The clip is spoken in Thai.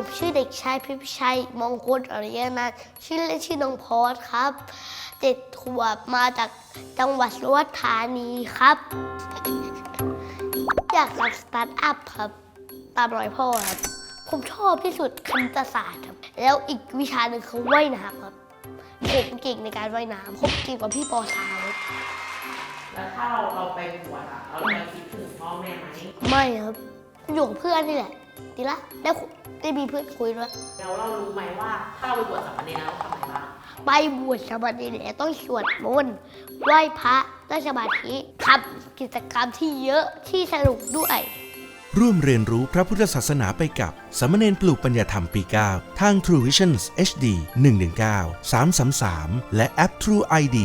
ผมชื่อเด็กชายพิมพ์ชัยมงคลอริยนันท์ชื่อเล่นชื่อน้องพอสครับเจ็ดขวบมาจากจังหวัดสุราษฎร์ธานีครับ อยากทำสตาร์ทอัพครับ ตามรอยพ่อครับ ผมชอบที่สุดคณิตศาสตร์ครับ แล้วอีกวิชาหนึ่งคือว่ายน้ำครับผมเก่งในการว่ายน้ำผมเก่งกว่าพี่ปอสามครับแล้วถ้าเราเราไปบวชอะเราจะคิดถึงพ่อแม่ไหมไม่ครับอยู่กับเพื่อนนี่แหละ ดีละได้คุได้มีเพื่อนคุยด้วยแล้วเรารู้ไหมว่าถ้าเราไปบวชสามเณรเราต้องทำอะไรบ้างไปบวชสามเณรเนี่ยต้องสวดมนต์ไหว้พระนั่งสมาธิทำกิจกรรมที่เยอะที่สนุกด้วย ร่วมเรียนรู้พระพุทธศาสนาไปกับสามเณรปลูกปัญญาธรรมปี 9 ทาง True Visions HD 119 333 และแอป True ID